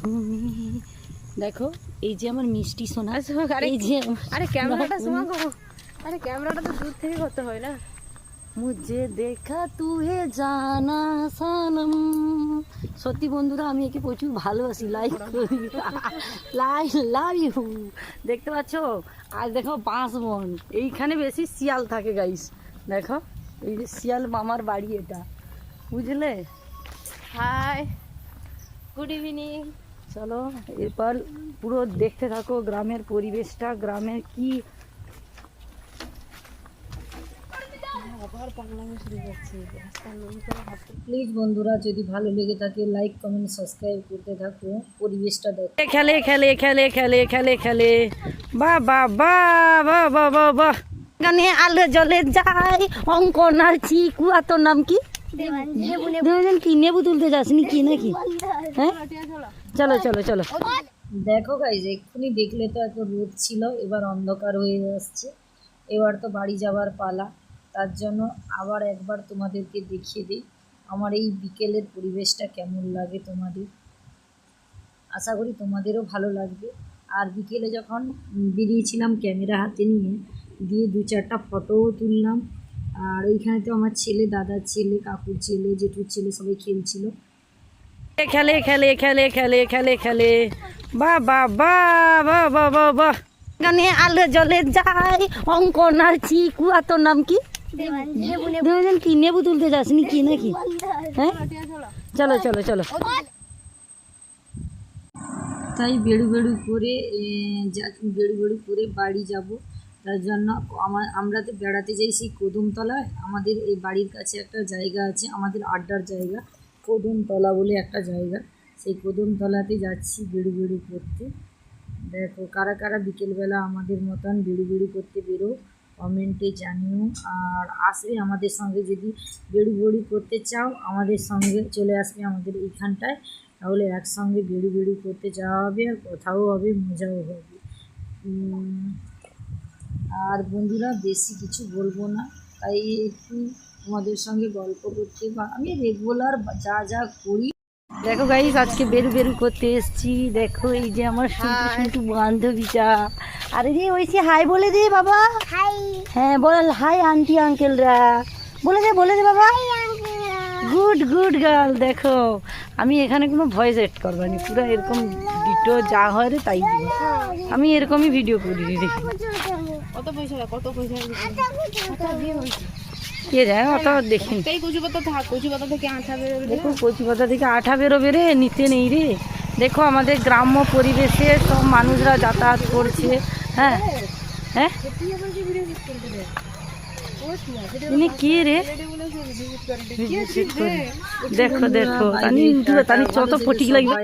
তুমি দেখো এই যে আমার মিষ্টি সোনা। এই যে আরে ক্যামেরাটা শোনা গো আরে ক্যামেরাটা তো দূর থেকে করতে হয় না। মুঝে দেখা তুহে জানা সানম। সত্যি বন্ধুরা আমি একে প্রচুর ভালোবাসি। লাইক করি। লাইক লাভ ইউ দেখতে পাচ্ছ? আর দেখো বাঁশ বন। এইখানে বেশি শিয়াল থাকে গাইস দেখো এই যে শিয়াল মামার বাড়ি এটা। বুঝলে? হাই গুড ইভিনিং চলো এরপর পুরো দেখতে থাকো গ্রামের পরিবেশটা গ্রামের কি প্লিজ বন্ধুরা যদি ভালো লেগে থাকে লাইক কমেন্ট সাবস্ক্রাইব করতে থাকো। পরিবেশটা দেখো। খেলে খেলে খেলে খেলে খেলে খেলে বা বা বা বা বা বা বা। গানে আলো জলে যায়। অঙ্কন আর চিকু আর তোর নাম কি? দুজন কি নেবু তুলতে যাসনি কি নাকি? হ্যাঁ? চলো চলো চলো। দেখো গাইজ এক্ষুনি দেখলে তো এত রোদ ছিল এবার অন্ধকার হয়ে আসছে। এবার তো বাড়ি যাবার পালা। তার জন্য আবার একবার তোমাদেরকে দেখিয়ে দিই আমার এই বিকেলের পরিবেশটা কেমন লাগে তোমাদের? আশা করি তোমাদেরও ভালো লাগবে। আর বিকেলে যখন বেরিয়েছিলাম ক্যামেরা হাতে নিয়ে দিয়ে দু চারটা ফটোও তুললাম। আর ওইখানে তো আমার ছেলে দাদার ছেলে কাকুর ছেলে জেঠুর ছেলে সবাই খেলছিল। খেলে খেলে খেলে খেলে খেলে খেলে। বা বা বা বা বা বা বা গানে আলো জলে যায় অঙ্কন আর চিকু আর তোর নাম কি? দুজন কি নেবু তুলতে যাসনি কি নাকি? হ্যাঁ? চলো চলো চলো। তাই বেড়ু বেড়ু করে যা- বেড়ু বেড়ু করে বাড়ি যাব। তার জন্য আমার তো বেড়াতে যাই সেই কদমতলায়। আমাদের এই বাড়ির কাছে একটা জায়গা আছে, আমাদের আড্ডার জায়গা, কদমতলা বলে একটা জায়গা। সেই কদমতলাতে যাচ্ছি বেড়ু বেড়ু করতে। দেখো, কারা কারা বিকেলবেলা আমাদের মতন বেড়ু বেড়ু করতে বেরো কমেন্টে জানিও। আর আসবে আমাদের সঙ্গে যদি বেড়ু বেড়ু করতে চাও, আমাদের সঙ্গে চলে আসবে আমাদের এইখানটায়। তাহলে একসঙ্গে বেড়ু বেড়ু করতে যাওয়া হবে আর কথাও হবে, মজাও হবে। আর বন্ধুরা বেশি কিছু বলব না। তাই একটু তোমাদের সঙ্গে গল্প করতে বা আমি রেগুলার যা যা করি। দেখো গাইস আজকে বেরু বেরু করতে এসেছি। দেখো এই যে আমার শুনটু শুনটু বান্ধবীটা। আরে রে ওই হাই বলে দে বাবা। হাই হ্যাঁ বল হাই আন্টি আঙ্কেলরা বলে দে বলে দে বাবা। গুড গুড গার্ল দেখো। আমি এখানে কোনো ভয়েস এড করবানি পুরো এরকম ভিডিও যা হয় রে তাই দিব। আমি এরকমই ভিডিও করি রে কত পয়সা কত পয়সা কে যায় অত কচু পাতা থাক কচু পাতা থেকে আঠা বেরোবে দেখো কচি পাতা থেকে আঠা বেরোবে রে নিতে নেই রে। দেখো আমাদের গ্রাম্য পরিবেশে সব মানুষরা যাতায়াত করছে হ্যাঁ? হ্যাঁ? ইনি কে রে? দেখো দেখো তানি তানি কত ফটিক লাগবে।